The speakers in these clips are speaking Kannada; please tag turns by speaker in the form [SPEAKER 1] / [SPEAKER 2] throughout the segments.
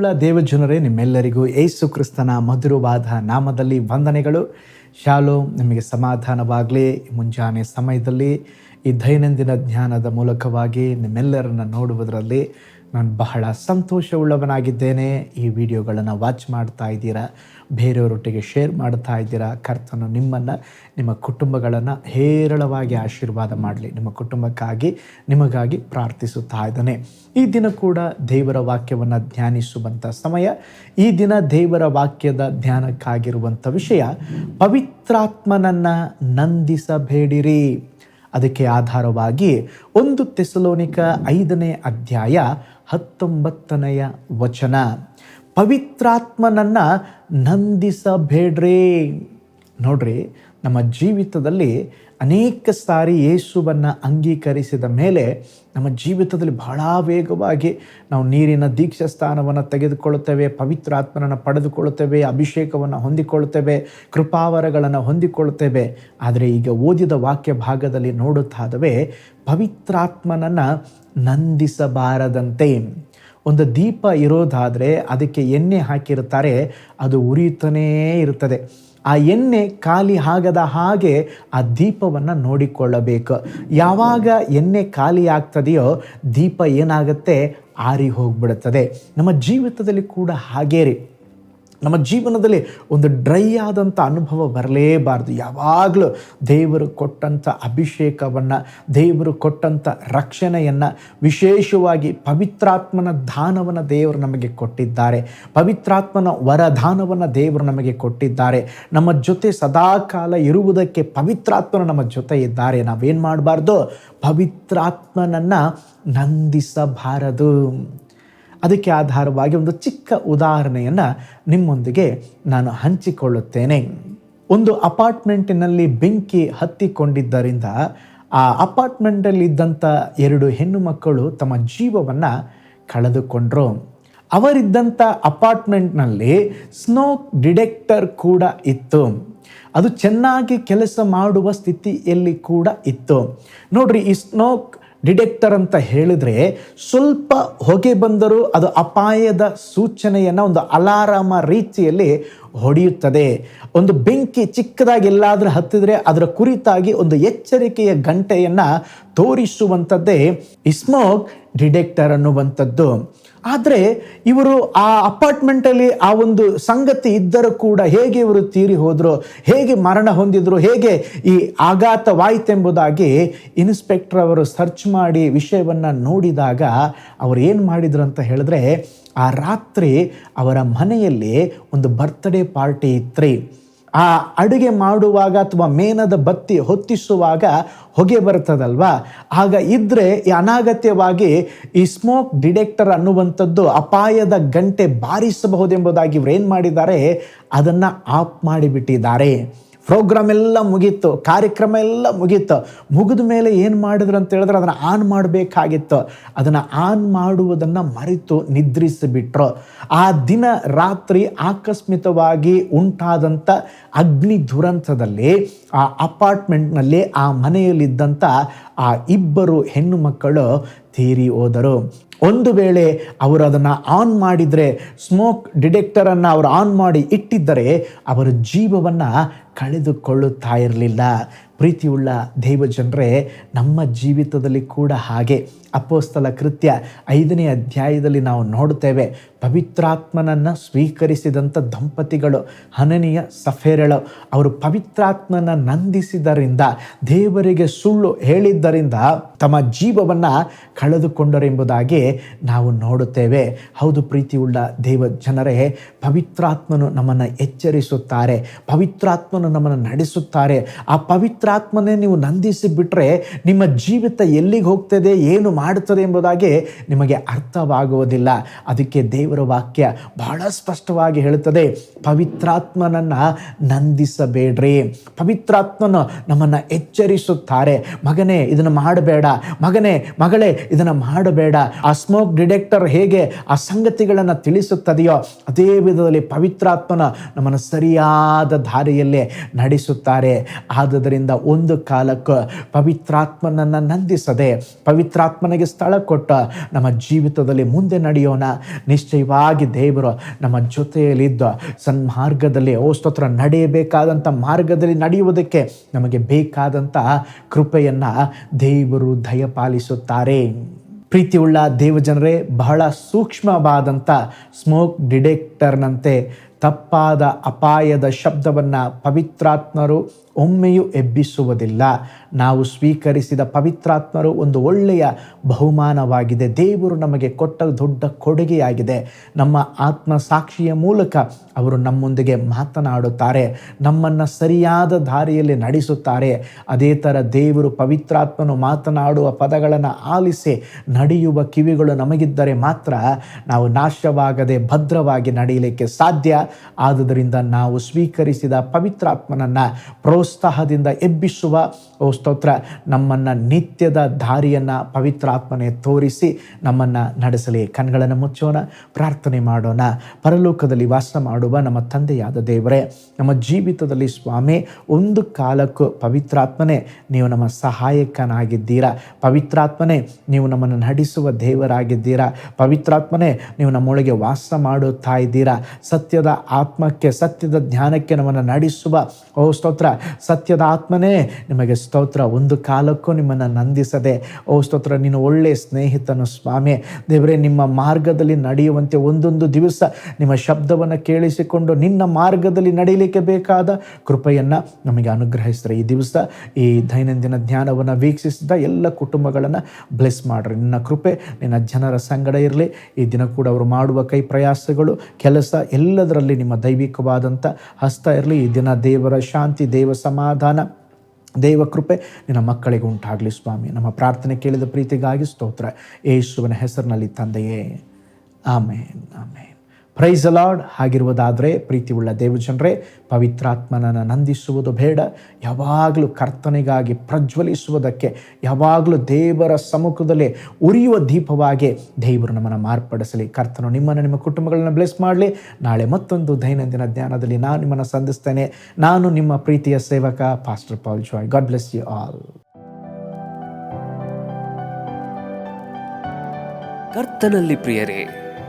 [SPEAKER 1] ಪ್ರೀತಿಯುಳ್ಳ ದೇವಜನರೇ, ನಿಮ್ಮೆಲ್ಲರಿಗೂ ಏಸು ಕ್ರಿಸ್ತನ ಮಧುರವಾದ ನಾಮದಲ್ಲಿ ವಂದನೆಗಳು. ಶಾಲೋ ನಿಮಗೆ ಸಮಾಧಾನವಾಗಲಿ. ಮುಂಜಾನೆ ಸಮಯದಲ್ಲಿ ಈ ದೈನಂದಿನ ಜ್ಞಾನದ ಮೂಲಕವಾಗಿ ನಿಮ್ಮೆಲ್ಲರನ್ನು ನೋಡುವುದರಲ್ಲಿ ನಾನು ಬಹಳ ಸಂತೋಷವುಳ್ಳವನಾಗಿದ್ದೇನೆ. ಈ ವಿಡಿಯೋಗಳನ್ನು ವಾಚ್ ಮಾಡ್ತಾ ಇದ್ದೀರಾ? ಬೇರೆಯವರೊಟ್ಟಿಗೆ ಶೇರ್ ಮಾಡ್ತಾ ಇದ್ದೀರಾ? ಕರ್ತನು ನಿಮ್ಮನ್ನು, ನಿಮ್ಮ ಕುಟುಂಬಗಳನ್ನು ಹೇರಳವಾಗಿ ಆಶೀರ್ವಾದ ಮಾಡಲಿ. ನಿಮ್ಮ ಕುಟುಂಬಕ್ಕಾಗಿ, ನಿಮಗಾಗಿ ಪ್ರಾರ್ಥಿಸುತ್ತಾ ಇದ್ದಾನೆ. ಈ ದಿನ ಕೂಡ ದೇವರ ವಾಕ್ಯವನ್ನು ಧ್ಯಾನಿಸುವಂಥ ಸಮಯ. ಈ ದಿನ ದೇವರ ವಾಕ್ಯದ ಧ್ಯಾನಕ್ಕಾಗಿರುವಂಥ ವಿಷಯ, ಪವಿತ್ರಾತ್ಮನನ್ನು ನಂದಿಸಬೇಡಿರಿ. ಅದಕ್ಕೆ ಆಧಾರವಾಗಿ ಒಂದು ತೆಸಲೋನಿಕ ಐದನೇ ಅಧ್ಯಾಯ ಹತ್ತೊಂಬತ್ತನೆಯ ವಚನ. ಪವಿತ್ರಾತ್ಮನನ್ನು ನಂದಿಸಬೇಡ್ರಿ. ನೋಡ್ರಿ, ನಮ್ಮ ಜೀವಿತದಲ್ಲಿ ಅನೇಕ ಸಾರಿ ಯೇಸುವನ್ನು ಅಂಗೀಕರಿಸಿದ ಮೇಲೆ ನಮ್ಮ ಜೀವಿತದಲ್ಲಿ ಬಹಳ ವೇಗವಾಗಿ ನಾವು ನೀರಿನ ದೀಕ್ಷಾ ಸ್ಥಾನವನ್ನು ತೆಗೆದುಕೊಳ್ಳುತ್ತೇವೆ ಪವಿತ್ರಾತ್ಮನನ್ನು ಪಡೆದುಕೊಳ್ಳುತ್ತೇವೆ, ಅಭಿಷೇಕವನ್ನು ಹೊಂದಿಕೊಳ್ಳುತ್ತೇವೆ, ಕೃಪಾವರಗಳನ್ನು ಹೊಂದಿಕೊಳ್ಳುತ್ತೇವೆ. ಆದರೆ ಈಗ ಓದಿದ ವಾಕ್ಯ ಭಾಗದಲ್ಲಿ ನೋಡುತ್ತಾದವೇ ಪವಿತ್ರಾತ್ಮನನ್ನು ನಂದಿಸಬಾರದಂತೆ. ಒಂದು ದೀಪ ಇರೋದಾದರೆ ಅದಕ್ಕೆ ಎಣ್ಣೆ ಹಾಕಿರ್ತಾರೆ ಅದು ಉರಿಯುತ್ತಲೇ ಇರುತ್ತದೆ. ಆ ಎಣ್ಣೆ ಖಾಲಿ ಆಗದ ಹಾಗೆ ಆ ದೀಪವನ್ನು ನೋಡಿಕೊಳ್ಳಬೇಕು. ಯಾವಾಗ ಎಣ್ಣೆ ಖಾಲಿ ಆಗ್ತದೆಯೋ ದೀಪ ಏನಾಗುತ್ತೆ ಆರಿ ಹೋಗ್ಬಿಡುತ್ತದೆ. ನಮ್ಮ ಜೀವಿತದಲ್ಲಿ ಕೂಡ ಹಾಗೇ ರೀ. ನಮ್ಮ ಜೀವನದಲ್ಲಿ ಒಂದು ಡ್ರೈ ಆದಂಥ ಅನುಭವ ಬರಲೇಬಾರ್ದು. ಯಾವಾಗಲೂ ದೇವರು ಕೊಟ್ಟಂಥ ಅಭಿಷೇಕವನ್ನು, ದೇವರು ಕೊಟ್ಟಂಥ ರಕ್ಷಣೆಯನ್ನು, ವಿಶೇಷವಾಗಿ ಪವಿತ್ರಾತ್ಮನ ದಾನವನ್ನು ದೇವರು ನಮಗೆ ಕೊಟ್ಟಿದ್ದಾರೆ. ಪವಿತ್ರಾತ್ಮನ ವರದಾನವನ್ನು ದೇವರು ನಮಗೆ ಕೊಟ್ಟಿದ್ದಾರೆ. ನಮ್ಮ ಜೊತೆ ಸದಾಕಾಲ ಇರುವುದಕ್ಕೆ ಪವಿತ್ರಾತ್ಮನ ನಮ್ಮ ಜೊತೆ ಇದ್ದಾರೆ. ನಾವೇನು ಮಾಡಬಾರ್ದು? ಪವಿತ್ರಾತ್ಮನನ್ನು ನಂದಿಸಬಾರದು. ಅದಕ್ಕೆ ಆಧಾರವಾಗಿ ಒಂದು ಚಿಕ್ಕ ಉದಾಹರಣೆಯನ್ನು ನಿಮ್ಮೊಂದಿಗೆ ನಾನು ಹಂಚಿಕೊಳ್ಳುತ್ತೇನೆ. ಒಂದು ಅಪಾರ್ಟ್ಮೆಂಟಿನಲ್ಲಿ ಬೆಂಕಿ ಹತ್ತಿಕೊಂಡಿದ್ದರಿಂದ ಆ ಅಪಾರ್ಟ್ಮೆಂಟಲ್ಲಿದ್ದಂಥ ಎರಡು ಹೆಣ್ಣು ಮಕ್ಕಳು ತಮ್ಮ ಜೀವವನ್ನು ಕಳೆದುಕೊಂಡರು. ಅವರಿದ್ದಂಥ ಅಪಾರ್ಟ್ಮೆಂಟ್ನಲ್ಲಿ ಸ್ನೋಕ್ ಡಿಡೆಕ್ಟರ್ ಕೂಡ ಇತ್ತು. ಅದು ಚೆನ್ನಾಗಿ ಕೆಲಸ ಮಾಡುವ ಸ್ಥಿತಿಯಲ್ಲಿ ಕೂಡ ಇತ್ತು. ನೋಡ್ರಿ, ಈ ಸ್ನೋಕ್ ಡಿಟೆಕ್ಟರ್ ಅಂತ ಹೇಳಿದ್ರೆ ಸ್ವಲ್ಪ ಹೊಗೆ ಬಂದರೂ ಅದು ಅಪಾಯದ ಸೂಚನೆಯನ್ನು ಒಂದು ಅಲಾರಾಮ ರೀತಿಯಲ್ಲಿ ಹೊಡೆಯುತ್ತದೆ. ಒಂದು ಬೆಂಕಿ ಚಿಕ್ಕದಾಗಿ ಎಲ್ಲಾದರೂ ಹತ್ತಿದ್ರೆ ಅದರ ಕುರಿತಾಗಿ ಒಂದು ಎಚ್ಚರಿಕೆಯ ಗಂಟೆಯನ್ನು ತೋರಿಸುವಂಥದ್ದೇ ಇಸ್ಮೋಕ್ ಡಿಟೆಕ್ಟರ್ ಅನ್ನುವಂಥದ್ದು. ಆದರೆ ಇವರು ಆ ಅಪಾರ್ಟ್ಮೆಂಟಲ್ಲಿ ಆ ಒಂದು ಸಂಗತಿ ಇದ್ದರೂ ಕೂಡ ಹೇಗೆ ಇವರು ತೀರಿ ಹೋದರು, ಹೇಗೆ ಮರಣ ಹೊಂದಿದ್ರು, ಹೇಗೆ ಈ ಆಘಾತವಾಯಿತೆಂಬುದಾಗಿ ಇನ್ಸ್ಪೆಕ್ಟರ್ ಅವರು ಸರ್ಚ್ ಮಾಡಿ ವಿಷಯವನ್ನು ನೋಡಿದಾಗ ಅವರು ಏನು ಮಾಡಿದ್ರು ಅಂತ ಹೇಳಿದ್ರೆ, ಆ ರಾತ್ರಿ ಅವರ ಮನೆಯಲ್ಲಿ ಒಂದು ಬರ್ತ್ಡೇ ಪಾರ್ಟಿ ಇತ್ರಿ. ಆ ಅಡುಗೆ ಮಾಡುವಾಗ ಅಥವಾ ಮೇನದ ಬತ್ತಿ ಹೊತ್ತಿಸುವಾಗ ಹೊಗೆ ಬರ್ತದಲ್ವಾ ಆಗ ಇದ್ದರೆ ಈ ಅನಾಗತ್ಯವಾಗಿ ಈ ಸ್ಮೋಕ್ ಡಿಟೆಕ್ಟರ್ ಅನ್ನುವಂಥದ್ದು ಅಪಾಯದ ಗಂಟೆ ಬಾರಿಸಬಹುದೆಂಬುದಾಗಿ ಇವ್ರು ಏನು ಮಾಡಿದ್ದಾರೆ? ಅದನ್ನು ಆಫ್ ಮಾಡಿಬಿಟ್ಟಿದ್ದಾರೆ. ಪ್ರೋಗ್ರಾಮ್ ಎಲ್ಲ ಮುಗೀತು, ಕಾರ್ಯಕ್ರಮ ಎಲ್ಲ ಮುಗೀತು. ಮುಗಿದ ಮೇಲೆ ಏನು ಮಾಡಿದ್ರು ಅಂತ ಹೇಳಿದ್ರೆ ಅದನ್ನು ಆನ್ ಮಾಡಬೇಕಾಗಿತ್ತು. ಅದನ್ನು ಆನ್ ಮಾಡುವುದನ್ನು ಮರೆತು ನಿದ್ರಿಸಿಬಿಟ್ರು. ಆ ದಿನ ರಾತ್ರಿ ಆಕಸ್ಮಿಕವಾಗಿ ಉಂಟಾದಂಥ ಅಗ್ನಿ ದುರಂತದಲ್ಲಿ, ಆ ಅಪಾರ್ಟ್ಮೆಂಟ್ನಲ್ಲಿ ಆ ಮನೆಯಲ್ಲಿದ್ದಂಥ ಆ ಇಬ್ಬರು ಹೆಣ್ಣು ಮಕ್ಕಳು ತೀರಿ ಹೋದರು. ಒಂದು ವೇಳೆ ಅವರು ಅದನ್ನು ಆನ್ ಮಾಡಿದರೆ ಸ್ಮೋಕ್ ಡಿಟೆಕ್ಟರನ್ನು ಅವರು ಆನ್ ಮಾಡಿ ಇಟ್ಟಿದ್ದರೆ ಅವರ ಜೀವವನ್ನು ಕಳೆದುಕೊಳ್ಳುತ್ತಾ ಇರಲಿಲ್ಲ. ಪ್ರೀತಿಯುಳ್ಳ ದೇವಜನರೇ, ನಮ್ಮ ಜೀವಿತದಲ್ಲಿ ಕೂಡ ಹಾಗೆ. ಅಪೋಸ್ತಲ ಕೃತ್ಯ ಐದನೇ ಅಧ್ಯಾಯದಲ್ಲಿ ನಾವು ನೋಡುತ್ತೇವೆ, ಪವಿತ್ರಾತ್ಮನನ್ನು ಸ್ವೀಕರಿಸಿದಂಥ ದಂಪತಿಗಳು ಹನನಿಯ ಸಫೇರಳು. ಅವರು ಪವಿತ್ರಾತ್ಮನ ನಂದಿಸಿದರಿಂದ, ದೇವರಿಗೆ ಸುಳ್ಳು ಹೇಳಿದ್ದರಿಂದ ತಮ್ಮ ಜೀವವನ್ನು ಕಳೆದುಕೊಂಡರೆಂಬುದಾಗಿ ನಾವು ನೋಡುತ್ತೇವೆ. ಹೌದು ಪ್ರೀತಿಯುಳ್ಳ ದೇವ ಜನರೇ, ಪವಿತ್ರಾತ್ಮನು ನಮ್ಮನ್ನು ಎಚ್ಚರಿಸುತ್ತಾರೆ, ಪವಿತ್ರಾತ್ಮನು ನಮ್ಮನ್ನು ನಡೆಸುತ್ತಾರೆ. ಆ ಪವಿತ್ರಾತ್ಮನೇ ನೀವು ನಂದಿಸಿಬಿಟ್ರೆ ನಿಮ್ಮ ಜೀವಿತ ಎಲ್ಲಿಗೆ ಹೋಗ್ತದೆ, ಏನು ಮಾಡುತ್ತದೆ ಎಂಬುದಾಗಿ ನಿಮಗೆ ಅರ್ಥವಾಗುವುದಿಲ್ಲ. ಅದಕ್ಕೆ ದೇವರ ವಾಕ್ಯ ಬಹಳ ಸ್ಪಷ್ಟವಾಗಿ ಹೇಳುತ್ತದೆ. ಪವಿತ್ರಾತ್ಮನನ್ನು ನಂದಿಸಬೇಡ್ರಿ. ಪವಿತ್ರಾತ್ಮನು ನಮ್ಮನ್ನು ಎಚ್ಚರಿಸುತ್ತಾರೆ. ಮಗನೇ, ಇದನ್ನು ಮಾಡಬೇಡ. ಮಗನೇ, ಮಗಳೇ, ಇದನ್ನು ಮಾಡಬೇಡ. ಆ ಸ್ಮೋಕ್ ಡಿಟೆಕ್ಟರ್ ಹೇಗೆ ಆ ಸಂಗತಿಗಳನ್ನು ತಿಳಿಸುತ್ತದೆಯೋ, ಅದೇ ವಿಧದಲ್ಲಿ ಪವಿತ್ರಾತ್ಮನ ನಮ್ಮನ್ನು ಸರಿಯಾದ ದಾರಿಯಲ್ಲೇ ನಡೆಸುತ್ತಾರೆ. ಆದುದರಿಂದ ಒಂದು ಕಾಲಕ್ಕೆ ಪವಿತ್ರಾತ್ಮನನ್ನು ನಂದಿಸದೆ ಪವಿತ್ರಾತ್ಮನಿಗೆ ಸ್ಥಳ ಕೊಟ್ಟ ನಮ್ಮ ಜೀವಿತದಲ್ಲಿ ಮುಂದೆ ನಡೆಯೋಣ. ನಿಶ್ಚಯವಾಗಿ ದೇವರು ನಮ್ಮ ಜೊತೆಯಲ್ಲಿದ್ದ ಸನ್ಮಾರ್ಗದಲ್ಲಿ, ಓ ಸ್ತೋತ್ರ, ನಡೆಯಬೇಕಾದಂಥ ಮಾರ್ಗದಲ್ಲಿ ನಡೆಯುವುದಕ್ಕೆ ನಮಗೆ ಬೇಕಾದಂಥ ಕೃಪೆಯನ್ನು ದೇವರು ದಯಪಾಲಿಸುತ್ತಾರೆ. ಪ್ರೀತಿಯುಳ್ಳ ದೇವಜನರೇ, ಬಹಳ ಸೂಕ್ಷ್ಮವಾದಂಥ ಸ್ಮೋಕ್ ಡಿಡೆಕ್ಟರ್ನಂತೆ ತಪ್ಪಾದ ಅಪಾಯದ ಶಬ್ದವನ್ನು ಪವಿತ್ರಾತ್ಮರು ಒಮ್ಮೆಯೂ ಎಬ್ಬಿಸುವುದಿಲ್ಲ. ನಾವು ಸ್ವೀಕರಿಸಿದ ಪವಿತ್ರಾತ್ಮರು ಒಂದು ಒಳ್ಳೆಯ ಬಹುಮಾನವಾಗಿದೆ. ದೇವರು ನಮಗೆ ಕೊಟ್ಟ ದೊಡ್ಡ ಕೊಡುಗೆಯಾಗಿದೆ. ನಮ್ಮ ಆತ್ಮ ಸಾಕ್ಷಿಯ ಮೂಲಕ ಅವರು ನಮ್ಮೊಂದಿಗೆ ಮಾತನಾಡುತ್ತಾರೆ. ನಮ್ಮನ್ನು ಸರಿಯಾದ ದಾರಿಯಲ್ಲಿ ನಡೆಸುತ್ತಾರೆ. ಅದೇ ಥರ ದೇವರು ಪವಿತ್ರಾತ್ಮನು ಮಾತನಾಡುವ ಪದಗಳನ್ನು ಆಲಿಸಿ ನಡೆಯುವ ಕಿವಿಗಳು ನಮಗಿದ್ದರೆ ಮಾತ್ರ ನಾವು ನಾಶವಾಗದೆ ಭದ್ರವಾಗಿ ನಡೆಯಲಿಕ್ಕೆ ಸಾಧ್ಯ. ಆದುದರಿಂದ ನಾವು ಸ್ವೀಕರಿಸಿದ ಪವಿತ್ರಾತ್ಮನನ್ನು യൗസ്തഹದಿಂದ ಎಬ್ಬಿಸುವ ಓ ಸ್ತೋತ್ರ, ನಮ್ಮನ್ನು ನಿತ್ಯದ ದಾರಿಯನ್ನು ಪವಿತ್ರಾತ್ಮನೆ ತೋರಿಸಿ ನಮ್ಮನ್ನು ನಡೆಸಲಿ. ಕಣ್ಗಳನ್ನು ಮುಚ್ಚೋಣ, ಪ್ರಾರ್ಥನೆ ಮಾಡೋಣ. ಪರಲೋಕದಲ್ಲಿ ವಾಸ ಮಾಡುವ ನಮ್ಮ ತಂದೆಯಾದ ದೇವರೇ, ನಮ್ಮ ಜೀವಿತದಲ್ಲಿ ಸ್ವಾಮಿ, ಒಂದು ಕಾಲಕ್ಕೂ ಪವಿತ್ರಾತ್ಮನೇ ನೀವು ನಮ್ಮ ಸಹಾಯಕನಾಗಿದ್ದೀರಾ. ಪವಿತ್ರಾತ್ಮನೇ ನೀವು ನಮ್ಮನ್ನು ನಡೆಸುವ ದೇವರಾಗಿದ್ದೀರಾ. ಪವಿತ್ರಾತ್ಮನೇ ನೀವು ನಮ್ಮೊಳಗೆ ವಾಸ ಮಾಡುತ್ತಾ ಇದ್ದೀರಾ. ಸತ್ಯದ ಆತ್ಮಕ್ಕೆ, ಸತ್ಯದ ಜ್ಞಾನಕ್ಕೆ ನಮ್ಮನ್ನು ನಡೆಸುವ, ಓ ಸ್ತೋತ್ರ, ಸತ್ಯದ ಆತ್ಮನೇ ನಿಮಗೆ ಸ್ತೋತ್ರ ಒಂದು ಕಾಲಕ್ಕೂ ನಿಮ್ಮನ್ನು ನಂದಿಸದೆ, ಓ ಸ್ತೋತ್ರ, ನೀನು ಒಳ್ಳೆಯ ಸ್ನೇಹಿತನು ಸ್ವಾಮಿ. ದೇವರೇ, ನಿಮ್ಮ ಮಾರ್ಗದಲ್ಲಿ ನಡೆಯುವಂತೆ ಒಂದೊಂದು ದಿವಸ ನಿಮ್ಮ ಶಬ್ದವನ್ನು ಕೇಳಿಸಿಕೊಂಡು ನಿನ್ನ ಮಾರ್ಗದಲ್ಲಿ ನಡೆಯಲಿಕ್ಕೆ ಬೇಕಾದ ಕೃಪೆಯನ್ನು ನಮಗೆ ಅನುಗ್ರಹಿಸಿದ್ರೆ ಈ ದಿವಸ ಈ ದೈನಂದಿನ ಧ್ಯಾನವನ್ನು ವೀಕ್ಷಿಸಿದ ಎಲ್ಲ ಕುಟುಂಬಗಳನ್ನು ಬ್ಲೆಸ್ ಮಾಡ್ರಿ. ನಿನ್ನ ಕೃಪೆ, ನಿನ್ನ ಜನರ ಸಂಗಡ ಇರಲಿ. ಈ ದಿನ ಕೂಡ ಅವರು ಮಾಡುವ ಕೈ ಪ್ರಯಾಸಗಳು, ಕೆಲಸ ಎಲ್ಲದರಲ್ಲಿ ನಿಮ್ಮ ದೈವಿಕವಾದಂಥ ಹಸ್ತ ಇರಲಿ. ಈ ದಿನ ದೇವರ ಶಾಂತಿ, ದೇವ ಸಮಾಧಾನ. ದೇವ ಕೃಪೆ ನಿನ್ನ ಮಕ್ಕಳಿಗೆ ಉಂಟಾಗಲಿ ಸ್ವಾಮಿ. ನಮ್ಮ ಪ್ರಾರ್ಥನೆ ಕೇಳಿದ ಪ್ರೀತಿಗಾಗಿ ಸ್ತೋತ್ರ. ಯೇಸುವಿನ ಹೆಸರಿನಲ್ಲಿ ತಂದೆಯೇ. ಆಮೇನ್ ಆಮೇನ್. ಪ್ರೈಸ್ ಅಲಾಡ್ ಆಗಿರುವುದಾದರೆ ಪ್ರೀತಿಯುಳ್ಳ ದೇವಜನರೇ, ಪವಿತ್ರಾತ್ಮನನ್ನು ನಂದಿಸುವುದು ಬೇಡ. ಯಾವಾಗಲೂ ಕರ್ತನೆಗಾಗಿ ಪ್ರಜ್ವಲಿಸುವುದಕ್ಕೆ, ಯಾವಾಗಲೂ ದೇವರ ಸಮ್ಮುಖದಲ್ಲಿ ಉರಿಯುವ ದೀಪವಾಗಿ ದೇವರು ನಮ್ಮನ್ನು ಮಾರ್ಪಡಿಸಲಿ. ಕರ್ತನು ನಿಮ್ಮನ್ನು ನಿಮ್ಮ ಕುಟುಂಬಗಳನ್ನು ಬ್ಲೆಸ್ ಮಾಡಲಿ. ನಾಳೆ ಮತ್ತೊಂದು ದೈನಂದಿನ ಧ್ಯಾನದಲ್ಲಿ ನಾನು ನಿಮ್ಮನ್ನು ಸಂಧಿಸ್ತೇನೆ. ನಾನು ನಿಮ್ಮ ಪ್ರೀತಿಯ ಸೇವಕ pastor Paul Joy God bless you all
[SPEAKER 2] ಕರ್ತನಲ್ಲಿ ಪ್ರಿಯರೇ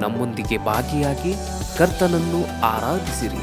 [SPEAKER 2] ನಮ್ಮೊಂದಿಗೆ ಭಾಗಿಯಾಗಿ ಕರ್ತನನ್ನು ಆರಾಧಿಸಿರಿ.